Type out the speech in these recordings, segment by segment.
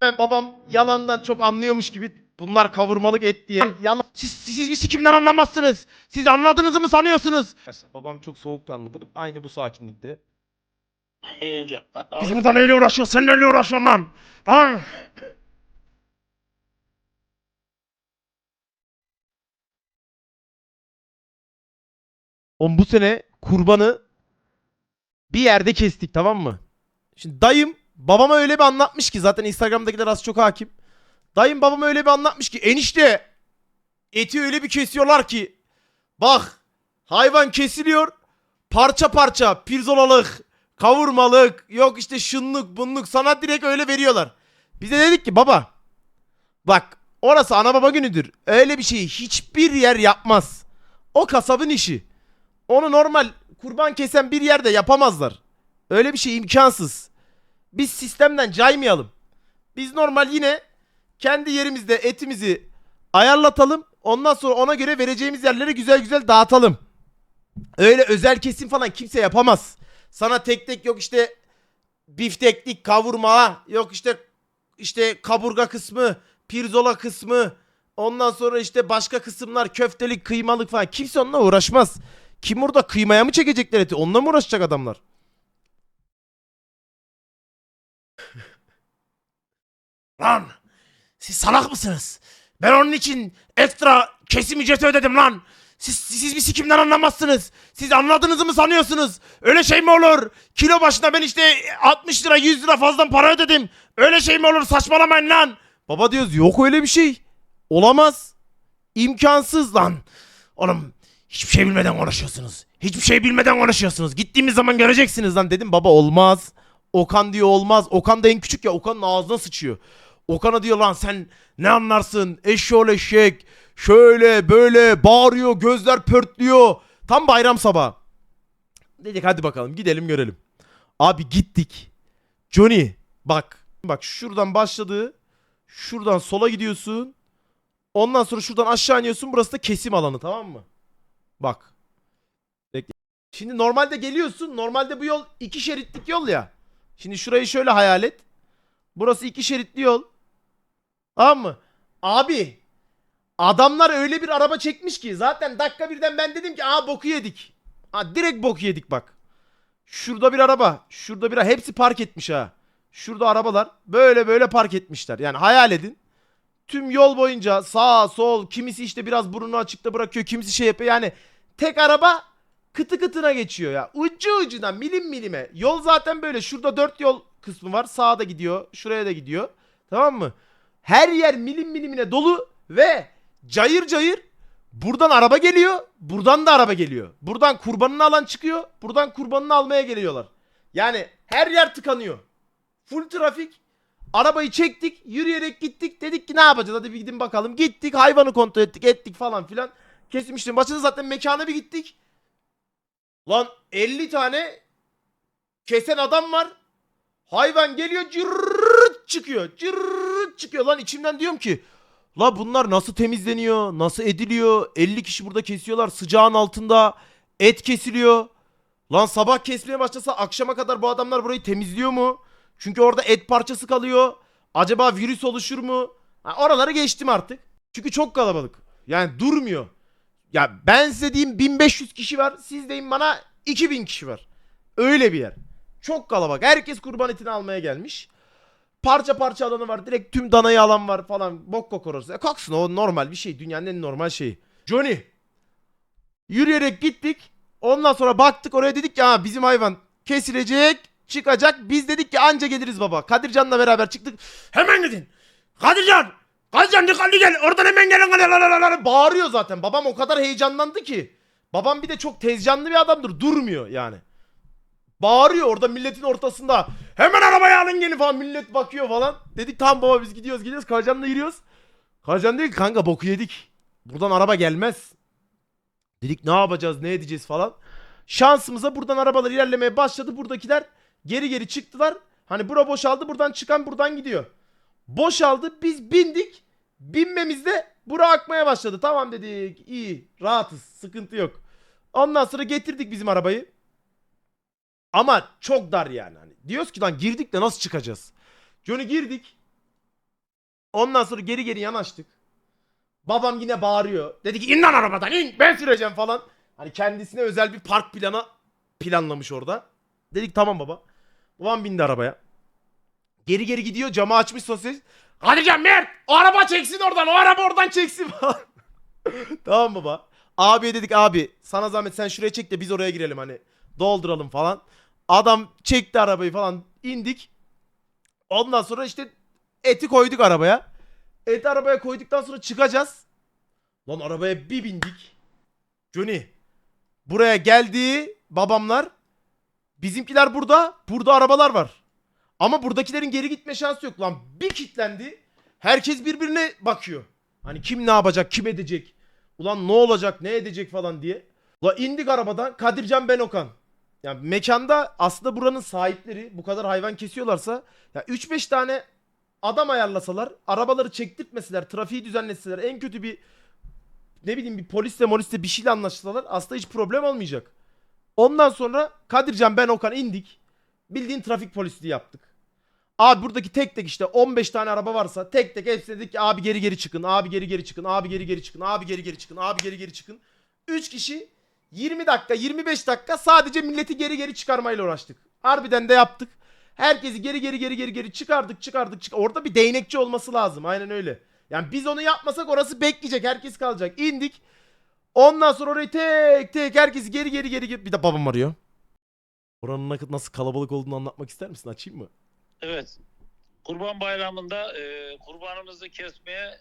Ben babam yalandan çok anlıyormuş gibi bunlar kavurmalık et diye. Yalan. Siz, siz bir sikimden anlamazsınız. Siz anladığınızı mı sanıyorsunuz? Babam çok soğukkanlı. Aynı bu sakinlikte. Biz burada neyle uğraşıyoruz? Sen neyle uğraşıyorsun lan? Lan! Oğlum bu sene kurbanı bir yerde kestik tamam mı? Şimdi dayım babama öyle bir anlatmış ki zaten Instagram'dakiler az çok hakim. Dayım babama öyle bir anlatmış ki enişte eti öyle bir kesiyorlar ki bak hayvan kesiliyor parça parça pirzolalık kavurmalık yok işte şunluk bunluk sana direkt öyle veriyorlar. Bize dedik ki baba bak orası ana baba günüdür öyle bir şeyi hiçbir yer yapmaz. O kasabın işi. Onu normal kurban kesen bir yerde yapamazlar. Öyle bir şey imkansız. Biz sistemden caymayalım. Biz normal yine kendi yerimizde etimizi ayarlatalım. Ondan sonra ona göre vereceğimiz yerlere güzel güzel dağıtalım. Öyle özel kesim falan kimse yapamaz. Sana tek tek yok işte bifteklik kavurma, yok işte işte kaburga kısmı, pirzola kısmı, ondan sonra işte başka kısımlar köftelik, kıymalık falan. Kimse onunla uğraşmaz. Kim orada kıymaya mı çekecekler eti? Onunla mı uğraşacak adamlar? Lan siz salak mısınız? Ben onun için ekstra kesim ücreti ödedim lan. Siz, siz bir sikimden anlamazsınız. Siz anladığınızı mı sanıyorsunuz? Öyle şey mi olur? Kilo başına ben işte 60 lira 100 lira fazladan para ödedim. Öyle şey mi olur? Saçmalamayın lan. Baba diyoruz yok öyle bir şey. Olamaz. İmkansız lan. Oğlum hiçbir şey bilmeden konuşuyorsunuz. Hiçbir şey bilmeden konuşuyorsunuz. Gittiğimiz zaman göreceksiniz lan dedim. Baba olmaz. Okan diyor olmaz. Okan da en küçük ya. Okan'ın ağzına sıçıyor. Okan'a diyor lan sen ne anlarsın? Eşyol eşek. Şöyle böyle bağırıyor. Gözler pörtlüyor. Tam bayram sabahı. Dedik hadi bakalım gidelim görelim. Abi gittik. Johnny bak. Bak şuradan başladı. Şuradan sola gidiyorsun. Ondan sonra şuradan aşağı iniyorsun. Burası da kesim alanı tamam mı? Bak. Şimdi normalde geliyorsun. Normalde bu yol iki şeritlik yol ya. Şimdi şurayı şöyle hayal et. Burası iki şeritli yol. Tamam mı? Abi. Adamlar öyle bir araba çekmiş ki zaten dakika birden ben dedim ki aa boku yedik. Ha direkt boku yedik bak. Şurada bir araba. Şurada bir hepsi park etmiş ha. Şurada arabalar böyle böyle park etmişler. Yani hayal edin. Tüm yol boyunca sağ sol kimisi işte biraz burnunu açıkta bırakıyor kimisi şey yapıyor. Yani tek araba kıtı kıtına geçiyor ya. Ucu ucuna milim milime. Yol zaten böyle. Şurada dört yol kısmı var. Sağda gidiyor. Şuraya da gidiyor. Tamam mı? Her yer milim milimine dolu ve cayır cayır buradan araba geliyor. Buradan da araba geliyor. Buradan kurbanını alan çıkıyor. Buradan kurbanını almaya geliyorlar. Yani her yer tıkanıyor. Full trafik. Arabayı çektik, yürüyerek gittik. Dedik ki ne yapacağız? Hadi bir gidin bakalım. Gittik, hayvanı kontrol ettik, ettik falan filan. Kesim işlemi başladı zaten mekana bir gittik. Lan 50 tane kesen adam var. Hayvan geliyor cırrrrt çıkıyor. Cırrrrt çıkıyor. Lan içimden diyorum ki La bunlar nasıl temizleniyor? Nasıl ediliyor? 50 kişi burada kesiyorlar. Sıcağın altında et kesiliyor. Lan sabah kesmeye başlasa akşama kadar bu adamlar burayı temizliyor mu? Çünkü orada et parçası kalıyor. Acaba virüs oluşur mu? Ha, oraları geçtim artık. Çünkü çok kalabalık. Yani durmuyor. Ya ben size diyeyim 1500 kişi var. Siz deyin bana 2000 kişi var. Öyle bir yer. Çok kalabalık. Herkes kurban etini almaya gelmiş. Parça parça alanı var. Direkt tüm danayı alan var falan. Bok kok orası. E, kalksın o normal bir şey. Dünyanın en normal şeyi. Johnny. Yürüyerek gittik. Ondan sonra baktık oraya dedik ki ha bizim hayvan kesilecek çıkacak. Biz dedik ki anca geliriz baba. Kadircan'la beraber çıktık. Hemen gidin. Kadircan. Kadircan dikkatli gel. Oradan hemen gelin. Bağırıyor zaten. Babam o kadar heyecanlandı ki. Babam bir de çok tezcanlı bir adamdır. Durmuyor yani. Bağırıyor orada milletin ortasında. Hemen arabaya alın gelin falan. Millet bakıyor falan. Dedik tamam baba biz gidiyoruz gidiyoruz. Kadircan'la giriyoruz. Kadircan diyor ki kanka boku yedik. Buradan araba gelmez. Dedik ne yapacağız ne edeceğiz falan. Şansımıza buradan arabalar ilerlemeye başladı. Buradakiler geri geri çıktılar. Hani bura boşaldı buradan çıkan buradan gidiyor. Boşaldı biz bindik. Binmemizde bura akmaya başladı. Tamam dedik iyi rahatız sıkıntı yok. Ondan sonra getirdik bizim arabayı. Ama çok dar yani. Hani diyoruz ki lan girdik de nasıl çıkacağız? Johnny girdik. Ondan sonra geri geri yanaştık. Babam yine bağırıyor. Dedi ki in lan arabadan in ben süreceğim falan. Hani kendisine özel bir park planı planlamış orada. Dedik tamam baba. Babam bindi arabaya. Geri geri gidiyor camı açmış sosis. Kadircan Mert o araba çeksin oradan o araba oradan çeksin falan. tamam baba. Abiye dedik abi sana zahmet sen şuraya çek de biz oraya girelim hani dolduralım falan. Adam çekti arabayı falan indik. Ondan sonra işte eti koyduk arabaya. Eti arabaya koyduktan sonra çıkacağız. Lan arabaya bir bindik. Johnny. Buraya geldi babamlar. Bizimkiler burada. Burada arabalar var. Ama buradakilerin geri gitme şansı yok lan. Bir kitlendi. Herkes birbirine bakıyor. Hani kim ne yapacak, kim edecek. Ulan ne olacak, ne edecek falan diye. Ulan indik arabadan. Kadircan ben Okan. Yani mekanda aslında buranın sahipleri bu kadar hayvan kesiyorlarsa ya 3-5 tane adam ayarlasalar, arabaları çektirtmeseler, trafiği düzenleseler, en kötü bir ne bileyim bir polisle molisle bir şeyle anlaşsalar aslında hiç problem olmayacak. Ondan sonra Kadircan ben Okan indik. Bildiğin trafik polisliği yaptık. Abi buradaki tek tek işte 15 tane araba varsa tek tek hepsine dedik ki abi geri geri çıkın, abi geri geri çıkın, abi geri geri çıkın, abi geri geri çıkın, abi geri geri çıkın. 3 kişi 20 dakika 25 dakika sadece milleti geri geri çıkarmayla uğraştık. Harbiden de yaptık. Herkesi geri geri geri geri geri çıkardık çıkardık çık. Orada bir değnekçi olması lazım aynen öyle. Yani biz onu yapmasak orası bekleyecek herkes kalacak. İndik. Ondan sonra orayı tek tek herkes geri geri geri geri. Bir de babam arıyor. Oranın nasıl kalabalık olduğunu anlatmak ister misin? Açayım mı? Evet. Kurban Bayramı'nda e, kurbanımızı kesmeye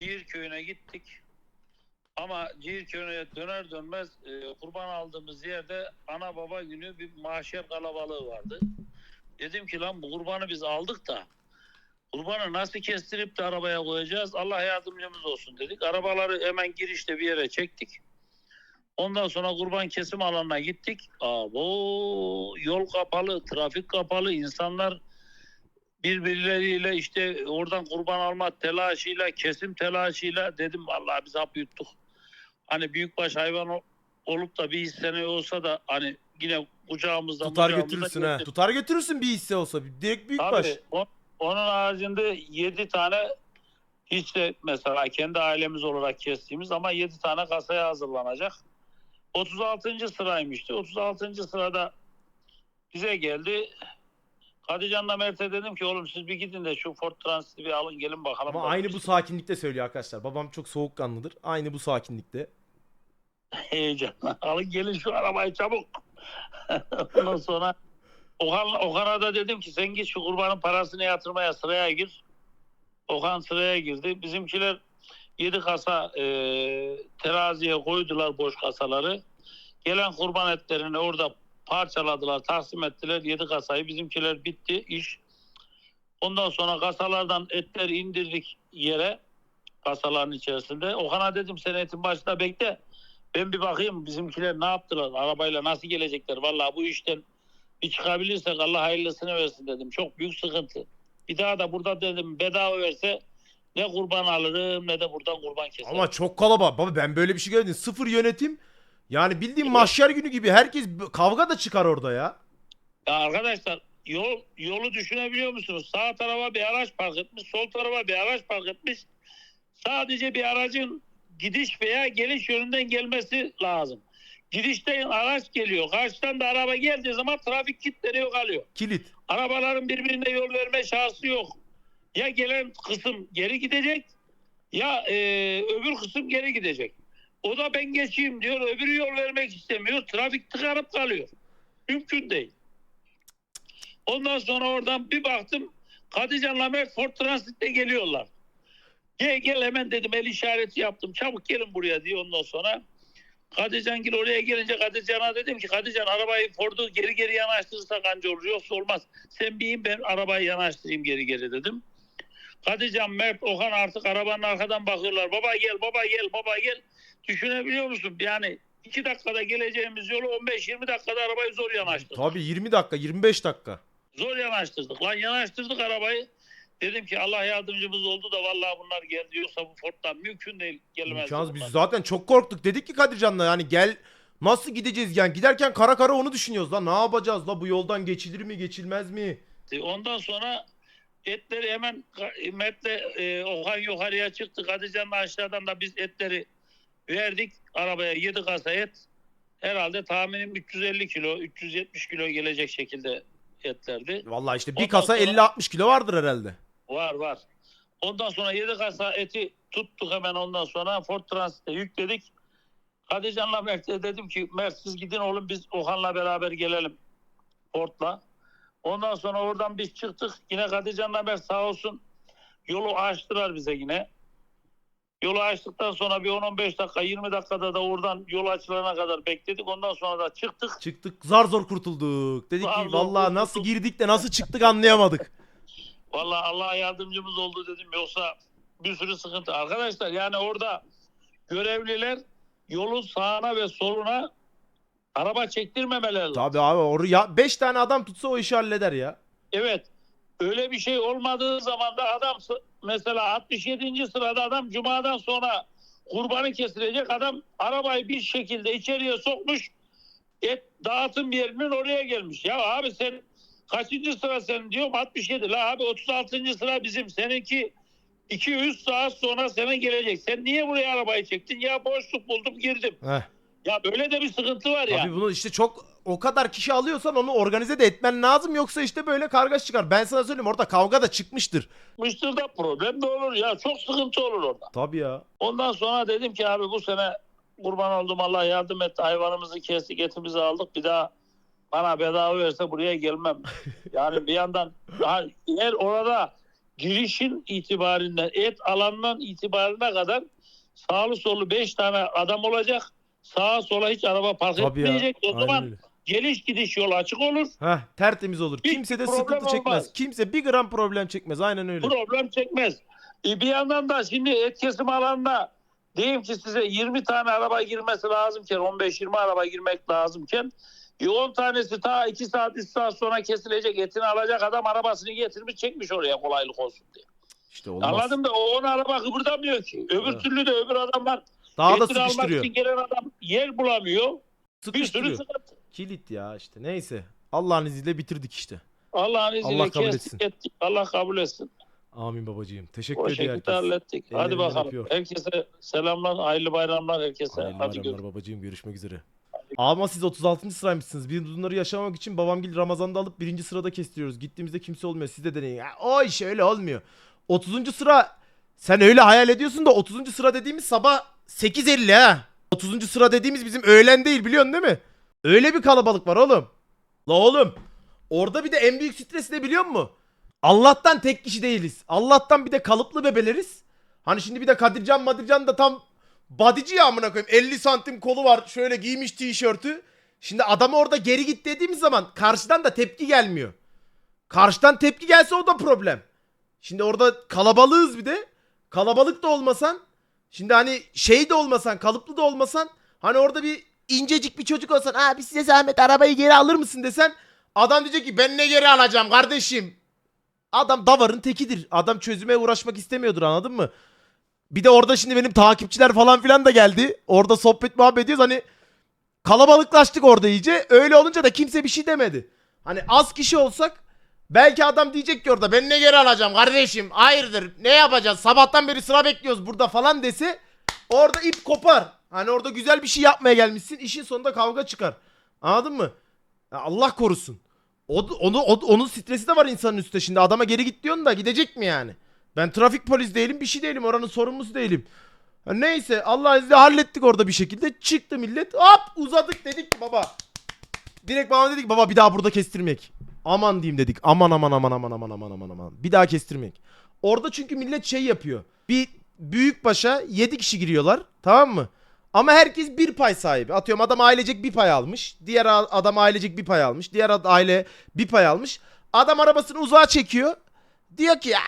Ciğir köyüne gittik. Ama köyüne döner dönmez e, kurban aldığımız yerde ana baba günü bir mahşer kalabalığı vardı. Dedim ki lan bu kurbanı biz aldık da kurbanı nasıl kestirip de arabaya koyacağız? Allah yardımcımız olsun dedik. Arabaları hemen girişte bir yere çektik. Ondan sonra kurban kesim alanına gittik. Abo yol kapalı, trafik kapalı, insanlar birbirleriyle işte oradan kurban alma telaşıyla, kesim telaşıyla dedim vallahi biz hap yuttuk. Hani büyükbaş hayvan ol- olup da bir sene olsa da hani yine kucağımızda Tutar mucağımızda götürürsün ha. getir- Tutar götürürsün bir hisse olsa. Direkt büyükbaş. Tabii, o- onun haricinde 7 tane hiç de mesela kendi ailemiz olarak kestiğimiz ama 7 tane kasaya hazırlanacak. 36. sıraymıştı. 36. sırada bize geldi. Hatice'nle Mert'e dedim ki oğlum siz bir gidin de şu Ford Transit'i bir alın gelin bakalım. Ama aynı bu sakinlikte söylüyor arkadaşlar. Babam çok soğukkanlıdır. Aynı bu sakinlikte. Heyecanla. Alın gelin şu arabayı çabuk. Ondan sonra Okan, Okan'a da dedim ki sen git şu kurbanın parasını yatırmaya sıraya gir. Okan sıraya girdi. Bizimkiler 7 kasa e, teraziye koydular boş kasaları. Gelen kurban etlerini orada parçaladılar, taksim ettiler. 7 kasayı bizimkiler bitti iş. Ondan sonra kasalardan etler indirdik yere kasaların içerisinde. Okan'a dedim sen etin başında bekle. Ben bir bakayım bizimkiler ne yaptılar? Arabayla nasıl gelecekler? Vallahi bu işten bir çıkabilirsek Allah hayırlısını versin dedim. Çok büyük sıkıntı. Bir daha da burada dedim bedava verse ne kurban alırım ne de buradan kurban keserim. Ama çok kalabalık. Baba ben böyle bir şey görmedim. Sıfır yönetim. Yani bildiğin mahşer günü gibi herkes kavga da çıkar orada ya. Ya arkadaşlar yol yolu düşünebiliyor musunuz? Sağ tarafa bir araç park etmiş, sol tarafa bir araç park etmiş. Sadece bir aracın gidiş veya geliş yönünden gelmesi lazım. Gidişten araç geliyor. Karşıdan da araba geldiği zaman trafik kilitleniyor kalıyor. Kilit. Arabaların birbirine yol verme şansı yok. Ya gelen kısım geri gidecek ya e, öbür kısım geri gidecek. O da ben geçeyim diyor. Öbürü yol vermek istemiyor. Trafik tıkanıp kalıyor. Mümkün değil. Ondan sonra oradan bir baktım Kadıcan'la Mert Ford Transit'te geliyorlar. Gel gel hemen dedim el işareti yaptım. Çabuk gelin buraya diye ondan sonra. Kadıcan gel oraya gelince Kadıcan'a dedim ki Kadıcan arabayı Ford'u geri geri yanaştırırsak anca olur yoksa olmaz. Sen bir in ben arabayı yanaştırayım geri geri dedim. Kadıcan, Mert, Okan artık arabanın arkadan bakıyorlar. Baba gel, baba gel, baba gel. Düşünebiliyor musun? Yani iki dakikada geleceğimiz yolu 15-20 dakikada arabayı zor yanaştırdık. Tabii 20 dakika 25 dakika. Zor yanaştırdık. Lan yanaştırdık arabayı. Dedim ki Allah yardımcımız oldu da vallahi bunlar geldi. Yoksa bu Ford'dan mümkün değil gelmez. İmkansız. Biz zaten çok korktuk. Dedik ki Kadircan'la yani gel nasıl gideceğiz yani giderken kara kara onu düşünüyoruz lan ne yapacağız la bu yoldan geçilir mi geçilmez mi? Ondan sonra Etleri hemen Mert'le e, Okan yukarıya çıktı. Kadıcan'la aşağıdan da biz etleri verdik. Arabaya 7 kasa et. Herhalde tahminim 350 kilo, 370 kilo gelecek şekilde etlerdi. Vallahi işte bir Ondan kasa sonra- 50-60 kilo vardır herhalde. Var var. Ondan sonra 7 kasa eti tuttuk hemen ondan sonra Ford Transit'e yükledik. Hatice'nle Mert'e dedim ki Mert siz gidin oğlum biz Okan'la beraber gelelim Ford'la. Ondan sonra oradan biz çıktık. Yine Hatice'nle Mert sağ olsun yolu açtılar bize yine. Yolu açtıktan sonra bir 10-15 dakika 20 dakikada da oradan yol açılana kadar bekledik. Ondan sonra da çıktık. Çıktık zar zor kurtulduk. Dedik Zar ki vallahi nasıl girdik de nasıl çıktık anlayamadık. Vallahi Allah yardımcımız oldu dedim. Yoksa bir sürü sıkıntı. Arkadaşlar yani orada görevliler yolun sağına ve soluna araba çektirmemeleri lazım. Tabii abi oraya 5 tane adam tutsa o işi halleder ya. Evet. Öyle bir şey olmadığı zaman da adam mesela 67. sırada adam cumadan sonra kurbanı kesilecek adam arabayı bir şekilde içeriye sokmuş et dağıtım yerinin oraya gelmiş. Ya abi sen kaçıncı sıra sen diyorum 67. La abi 36. sıra bizim seninki 200 saat sonra sana gelecek. Sen niye buraya arabayı çektin? Ya boşluk buldum girdim. Heh. Ya böyle de bir sıkıntı var ya. Abi bunu işte çok o kadar kişi alıyorsan onu organize de etmen lazım yoksa işte böyle kargaş çıkar. Ben sana söyleyeyim orada kavga da çıkmıştır. Müşteri de problem de olur ya. Çok sıkıntı olur orada. Tabii ya. Ondan sonra dedim ki abi bu sene kurban oldum Allah yardım etti. Hayvanımızı kestik etimizi aldık. Bir daha bana bedava verse buraya gelmem. Yani bir yandan daha eğer orada girişin itibarinden et alanından itibarına kadar sağlı sollu 5 tane adam olacak. Sağa sola hiç araba park Tabii ya. etmeyecek. O Aynen zaman öyle. geliş gidiş yol açık olur. Heh, tertemiz olur. Hiç Kimse de problem sıkıntı çekmez. olmaz. Kimse bir gram problem çekmez. Aynen öyle. problem çekmez. E bir yandan da şimdi et kesim alanına diyeyim ki size 20 tane araba girmesi lazımken 15-20 araba girmek lazımken e 10 tanesi ta 2 saat 3 saat sonra kesilecek etini alacak adam arabasını getirmiş çekmiş oraya kolaylık olsun diye. İşte olmaz. Anladın da o 10 araba kıpırdamıyor ki. Öbür Evet. türlü de öbür adamlar Daha da etini sıkıştırıyor. için gelen adam yer bulamıyor. Bir sürü Sıkıştırıyor. sıkıntı. Kilit ya işte. Neyse. Allah'ın izniyle bitirdik işte. Allah'ın izniyle Allah kabul etsin. ettik. Allah kabul etsin. Amin babacığım. Teşekkür O şekilde herkes. hallettik. Hadi bakalım. öpüyor. Herkese selamlar, hayırlı bayramlar herkese. Hayırlı Hadi bayramlar görüşürüz. babacığım. Görüşmek üzere. Ama siz 36. sıraymışsınız. Biz bunları yaşamak için babamgil Ramazan'da alıp birinci sırada kestiriyoruz. Gittiğimizde kimse olmuyor. Siz de deneyin. Ya, o iş öyle olmuyor. 30. sıra sen öyle hayal ediyorsun da 30. sıra dediğimiz sabah 8.50 ha. 30. sıra dediğimiz bizim öğlen değil biliyorsun değil mi? Öyle bir kalabalık var oğlum. La oğlum. Orada bir de en büyük stres ne biliyor musun? Allah'tan tek kişi değiliz. Allah'tan bir de kalıplı bebeleriz. Hani şimdi bir de Kadircan Madircan da tam bodyci ya amına koyayım. 50 santim kolu var. Şöyle giymiş tişörtü. Şimdi adam orada geri git dediğimiz zaman karşıdan da tepki gelmiyor. Karşıdan tepki gelse o da problem. Şimdi orada kalabalığız bir de. Kalabalık da olmasan. Şimdi hani şey de olmasan, kalıplı da olmasan. Hani orada bir incecik bir çocuk olsan. Abi size zahmet arabayı geri alır mısın desen. Adam diyecek ki ben ne geri alacağım kardeşim. Adam davarın tekidir. Adam çözüme uğraşmak istemiyordur anladın mı? Bir de orada şimdi benim takipçiler falan filan da geldi. Orada sohbet muhabbet ediyoruz. Hani kalabalıklaştık orada iyice. Öyle olunca da kimse bir şey demedi. Hani az kişi olsak belki adam diyecek ki orada ben ne geri alacağım kardeşim. Hayırdır ne yapacağız sabahtan beri sıra bekliyoruz burada falan dese orada ip kopar. Hani orada güzel bir şey yapmaya gelmişsin işin sonunda kavga çıkar. Anladın mı? Ya Allah korusun. O, onu, o- onun stresi de var insanın üstünde. Şimdi adama geri git diyorsun da gidecek mi yani? Ben trafik polis değilim bir şey değilim oranın sorumlusu değilim. Neyse Allah izniyle hallettik orada bir şekilde. Çıktı millet hop uzadık dedik ki baba. Direkt bana dedik baba bir daha burada kestirmek. Aman diyeyim dedik. Aman aman aman aman aman aman aman aman. Bir daha kestirmek. Orada çünkü millet şey yapıyor. Bir büyük başa 7 kişi giriyorlar. Tamam mı? Ama herkes bir pay sahibi. Atıyorum adam ailecek bir pay almış. Diğer adam ailecek bir pay almış. Diğer aile bir pay almış. Adam arabasını uzağa çekiyor. Diyor ki "Aa,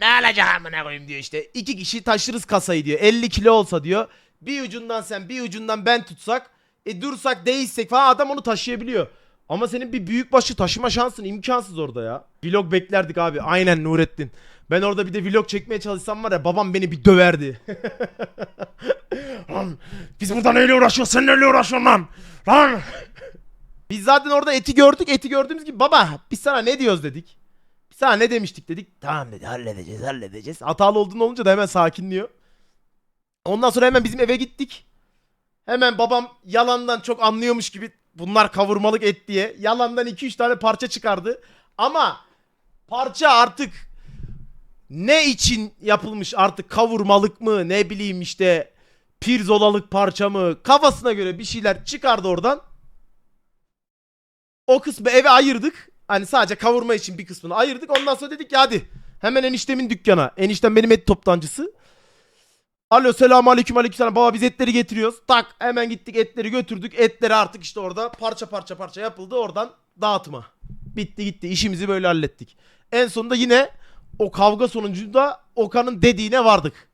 ne alacağım amına koyayım diyor işte. İki kişi taşırız kasayı diyor. 50 kilo olsa diyor. Bir ucundan sen bir ucundan ben tutsak. E dursak değişsek falan adam onu taşıyabiliyor. Ama senin bir büyük başı taşıma şansın imkansız orada ya. Vlog beklerdik abi. Aynen Nurettin. Ben orada bir de vlog çekmeye çalışsam var ya babam beni bir döverdi. lan biz burada neyle uğraşıyoruz sen neyle uğraşıyorsun lan? Lan. Biz zaten orada eti gördük eti gördüğümüz gibi baba biz sana ne diyoruz dedik. Sana ne demiştik dedik. Tamam dedi halledeceğiz halledeceğiz. Hatalı olduğunu olunca da hemen sakinliyor. Ondan sonra hemen bizim eve gittik. Hemen babam yalandan çok anlıyormuş gibi bunlar kavurmalık et diye yalandan 2-3 tane parça çıkardı. Ama parça artık ne için yapılmış artık kavurmalık mı ne bileyim işte pirzolalık parça mı kafasına göre bir şeyler çıkardı oradan. O kısmı eve ayırdık. Hani sadece kavurma için bir kısmını ayırdık. Ondan sonra dedik ki hadi hemen eniştemin dükkana. Eniştem benim et toptancısı. Alo selamun aleyküm aleyküm selam. Baba biz etleri getiriyoruz. Tak hemen gittik etleri götürdük. Etleri artık işte orada parça parça parça yapıldı. Oradan dağıtıma. Bitti gitti. İşimizi böyle hallettik. En sonunda yine o kavga sonucunda Okan'ın dediğine vardık.